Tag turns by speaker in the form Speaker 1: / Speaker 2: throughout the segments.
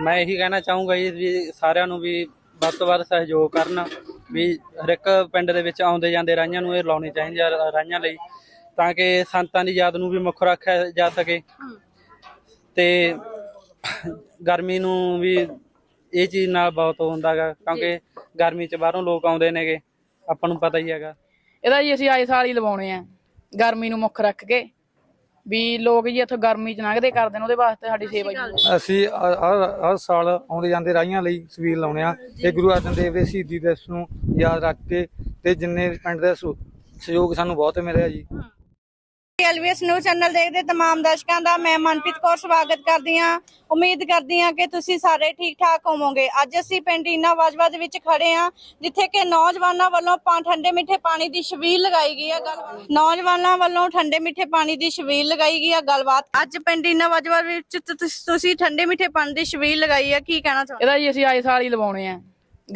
Speaker 1: ਮੈਂ ਇਹੀ ਕਹਿਣਾ ਚਾਹੂੰਗਾ ਜੀ ਵੀ ਸਾਰਿਆਂ ਨੂੰ ਵੀ ਵੱਧ ਤੋਂ ਵੱਧ ਸਹਿਯੋਗ ਕਰਨ ਵੀ ਹਰ ਇੱਕ ਪਿੰਡ ਦੇ ਵਿੱਚ ਆਉਂਦੇ ਜਾਂਦੇ ਰਾਈਆਂ ਨੂੰ ਇਹ ਲਾਉਣੀ ਚਾਹੀਦੀ ਆ ਰਾਈਆਂ ਲਈ, ਤਾਂ ਕਿ ਸੰਤਾਂ ਦੀ ਯਾਦ ਨੂੰ ਵੀ ਮੁੱਖ ਰੱਖਿਆ ਜਾ ਸਕੇ। ਤੇ ਗਰਮੀ ਨੂੰ ਵੀ ਇਹ ਚੀਜ਼ ਨਾਲ ਬਹੁਤ ਹੁੰਦਾਗਾ ਕਿਉਂਕਿ ਗਰਮੀ 'ਚ ਬਾਹਰੋਂ ਲੋਕ ਆਉਂਦੇ ਨੇਗੇ, ਆਪਾਂ ਨੂੰ ਪਤਾ ਹੀ ਹੈਗਾ।
Speaker 2: ਇਹਦਾ ਜੀ ਅਸੀਂ ਆਏ ਸਾਲ ਹੀ ਲਵਾਉਣੇ ਆ, ਗਰਮੀ ਨੂੰ ਮੁੱਖ ਰੱਖ ਕੇ। ਵੀ ਲੋਕ ਜੀ ਇੱਥੋਂ ਗਰਮੀ ਚ ਲੰਘਦੇ ਕਰਦੇ ਨੇ ਉਹਦੇ ਵਾਸਤੇ ਸਾਡੀ ਸੇਵਾ ਜੀ
Speaker 3: ਅਸੀਂ ਹਰ- ਹਰ ਸਾਲ ਆਉਂਦੇ ਜਾਂਦੇ ਰਾਹੀਆਂ ਲਈ ਸਵੀਲ ਲਾਉਣੇ ਆ ਤੇ ਗੁਰੂ ਅਰਜਨ ਦੇਵ ਦੇ ਸ਼ਹੀਦੀ ਦਿਵਸ ਨੂੰ ਯਾਦ ਰੱਖ ਕੇ ਤੇ ਜਿੰਨੇ ਪਿੰਡ ਦਾ ਸਹਿ- ਸਹਿਯੋਗ ਸਾਨੂੰ ਬਹੁਤ ਮਿਲਿਆ ਜੀ।
Speaker 4: ਐਲਵੀਐਸ ਨਿਊਜ਼ ਚੈਨਲ ਦੇਖਦੇ ਤਮਾਮ ਦਰਸ਼ਕਾਂ ਦਾ ਮੈਂ ਮਨਪ੍ਰੀਤ ਕੌਰ ਸਵਾਗਤ ਕਰਦੀ ਹਾਂ। ਉਮੀਦ ਕਰਦੀ ਹਾਂ ਕਿ ਤੁਸੀਂ ਸਾਰੇ ਠੀਕ ਠਾਕ ਹੋਵੋਗੇ। ਅੱਜ ਅਸੀਂ ਪਿੰਡ ਇਨਾ ਵਾਜਵਾ ਦੇ ਵਿੱਚ ਖੜੇ ਹਾਂ ਜਿੱਥੇ ਕਿ ਨੌਜਵਾਨਾਂ ਵੱਲੋਂ ਪਾ ਠੰਡੇ ਮਿੱਠੇ ਪਾਣੀ ਦੀ ਛਬੀਲ ਲਗਾਈ ਗਈ ਹੈ। ਗੱਲ ਨੌਜਵਾਨਾਂ ਵੱਲੋਂ ਠੰਡੇ ਮਿੱਠੇ ਪਾਣੀ ਦੀ ਛਬੀਲ ਲਗਾਈ ਗਈ ਹੈ। ਗੱਲਬਾਤ ਅੱਜ ਪਿੰਡ ਇਨਾ ਵਾਜਵਾ ਵਿੱਚ ਤੁਸ- ਠੰਡੇ ਮਿੱਠੇ ਪਾਣੀ ਦੀ ਛਬੀਲ ਲਗਾਈ ਹੈ। ਕੀ ਕਹਿਣਾ ਚਾਹੁੰਦੇ
Speaker 2: ਇਹਦਾ ਜੀ ਅਸੀਂ ਆਏ ਸਾਲ ਹੀ ਲਵਾਉਣੇ ਆ।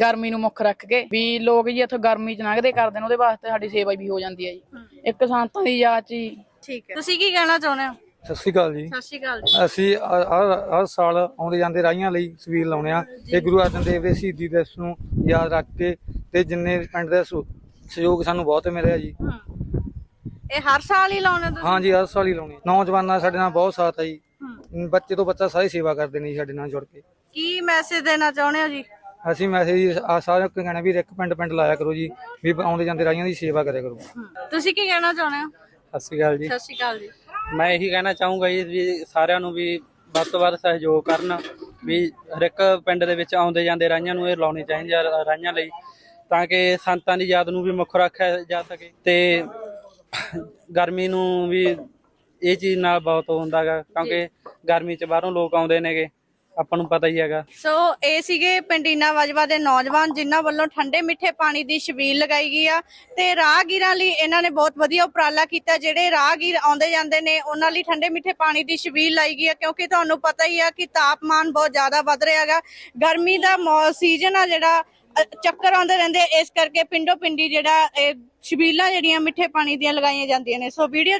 Speaker 2: ਗਰਮੀ ਨੂੰ ਮੁੱਖ ਰੱਖ ਕੇ। ਵੀ ਲੋਕ ਜੀ ਇੱਥੋਂ ਗਰਮੀ ਚ ਲੰਘਦੇ ਕਰਦੇ ਨੇ ਉਹਦੇ ਵਾਸਤੇ ਸਾਡੀ ਸੇਵਾ ਵੀ ਹੋ ਜਾਂਦੀ ਹੈ ਜੀ। ਇੱਕ ਸੰਤਾਂ ਦੀ ਯਾਦ ਚ ਹੀ
Speaker 4: ਠੀਕ ਹੈ। ਤੁਸੀਂ ਕੀ ਕਹਿਣਾ ਚਾਹੁੰਦੇ ਹੋ?
Speaker 3: ਸਤਿ ਸ਼੍ਰੀ ਅਕਾਲ ਜੀ।
Speaker 4: ਸਤਿ ਸ਼੍ਰੀ ਅਕਾਲ ਜੀ।
Speaker 3: ਅਸੀਂ ਹਰ ਹਰ- ਸਾਲ ਆਉਂਦੇ ਜਾਂਦੇ ਰਾਹੀਆਂ ਲਈ ਸਵੀਲ ਲਾਉਣੇ ਆ ਤੇ ਗੁਰੂ ਅਰਜਨ ਦੇਵ ਦੇ ਸ਼ਹੀਦੀ ਦਿਵਸ ਨੂੰ ਯਾਦ ਰੱਖ ਕੇ ਤੇ ਜਿੰਨੇ ਪਿੰਡ ਦਾ ਸਹਿ- ਸਹਿਯੋਗ ਸਾਨੂੰ ਬਹੁਤ ਮਿਲਿਆ ਜੀ।
Speaker 4: ਇਹ ਹਰ ਸਾਲ ਹੀ ਲਾਉਣੇ ਤੁਸੀਂ?
Speaker 3: ਹਾਂਜੀ ਹਰ ਸਾਲ ਹੀ ਲਾਉਣੇ ਨੌਜਵਾਨਾਂ ਸਾਡੇ ਨਾਲ ਬਹੁਤ ਸਾਥ ਆ ਜੀ।
Speaker 4: ਹੂੰ।
Speaker 3: ਬੱਚੇ ਤੋਂ ਬੱਚਾ ਸਾਰੀ ਸੇਵਾ ਕਰਦੇ ਨੇ ਜੀ ਸਾਡੇ ਨਾਲ ਜੁੜ ਕੇ।
Speaker 4: ਕੀ ਮੈਸੇਜ ਦੇਣਾ ਚਾਹੁੰਦੇ ਹੋ ਜੀ?
Speaker 3: ਅਸੀਂ ਮੈਸੇਜ ਆ ਸਾਰਿਆਂ ਨੂੰ ਕਹਿਣਾ ਵੀ ਇੱਕ ਪਿੰਡ ਪਿੰਡ ਲਾਇਆ ਕਰੋ ਜੀ ਵੀ ਆਉਂਦੇ ਜਾਂਦੇ ਰਾਹੀਆਂ ਦੀ ਸੇਵਾ ਕਰਿਆ ਕਰੋ।
Speaker 4: ਤੁਸੀਂ ਕੀ ਕਹਿਣਾ ਚਾਹੁੰਦੇ ਹੋ?
Speaker 1: ਸਤਿ ਸ਼੍ਰੀ ਅਕਾਲ ਜੀ।
Speaker 4: ਸਤਿ ਸ਼੍ਰੀ ਅਕਾਲ ਜੀ।
Speaker 1: ਮੈਂ ਇਹੀ ਕਹਿਣਾ ਚਾਹੂੰਗਾ ਜੀ ਵੀ ਸਾਰਿਆਂ ਨੂੰ ਵੀ ਵੱਧ ਤੋਂ ਵੱਧ ਸਹਿਯੋਗ ਕਰਨ ਵੀ ਹਰ ਇੱਕ ਪਿੰਡ ਦੇ ਵਿੱਚ ਆਉਂਦੇ ਜਾਂਦੇ ਰਾਈਆਂ ਨੂੰ ਇਹ ਲਾਉਣੀ ਚਾਹੀਦੀ ਆ ਰਾਈਆਂ ਲਈ ਤਾਂ ਕਿ ਸੰਤਾਂ ਦੀ ਯਾਦ ਨੂੰ ਵੀ ਮੁੱਖ ਰੱਖਿਆ ਜਾ ਸਕੇ ਤੇ ਗਰਮੀ ਨੂੰ ਵੀ ਇਹ ਚੀਜ਼ ਨਾਲ ਬਹੁਤ ਹੁੰਦਾਗਾ ਕਿਉਂਕਿ ਗਰਮੀ 'ਚ ਬਾਹਰੋਂ ਲੋਕ ਆਉਂਦੇ ਨੇਗੇ। ਆਪਾਂ ਨੂੰ ਪਤਾ ਹੀ ਹੈਗਾ।
Speaker 4: ਸੋ ਇਹ ਸੀਗੇ ਪਿੰਡੀਨਾ ਵਜਵਾ ਦੇ ਨੌਜਵਾਨ, ਜਿਨ੍ਹਾਂ ਵੱਲੋਂ ਠੰਡੇ ਮਿੱਠੇ ਪਾਣੀ ਦੀ ਛਬੀਲ ਲਗਾਈ ਗਈ ਆ। ਤੇ ਰਾਹਗੀਰਾਂ ਲਈ ਇਹਨਾਂ ਨੇ ਬਹੁਤ ਵਧੀਆ ਉਪਰਾਲਾ ਕੀਤਾ। ਜਿਹੜੇ ਰਾਹਗੀਰ ਆਉਂਦੇ ਜਾਂਦੇ ਨੇ, ਉਹਨਾਂ ਲਈ ਠੰਡੇ ਮਿੱਠੇ ਪਾਣੀ ਦੀ ਛਬੀਲ ਲਾਈ ਗਈ ਆ, ਕਿਉਂਕਿ ਤੁਹਾਨੂੰ ਪਤਾ ਹੀ ਆ ਕਿ ਤਾਪਮਾਨ ਬਹੁਤ ਜ਼ਿਆਦਾ ਵੱਧ ਰਿਹਾ ਹੈਗਾ। ਗਰਮੀ ਦਾ ਸੀਜ਼ਨ ਆ ਜਿਹੜਾ ਚੱਕਰ ਆਉਂਦੇ ਰਹਿੰਦੇ ਇਸ ਕਰਕੇ ਪਿੰਡੋ ਪਿੰਡੀ ਜਿਹੜਾ, ਇਹ ਛਬੀਲਾਂ ਜਿਹੜੀਆਂ ਮਿੱਠੇ ਪਾਣੀ ਦੀਆਂ ਲਗਾਈਆਂ ਜਾਂਦੀਆਂ ਨੇ। So video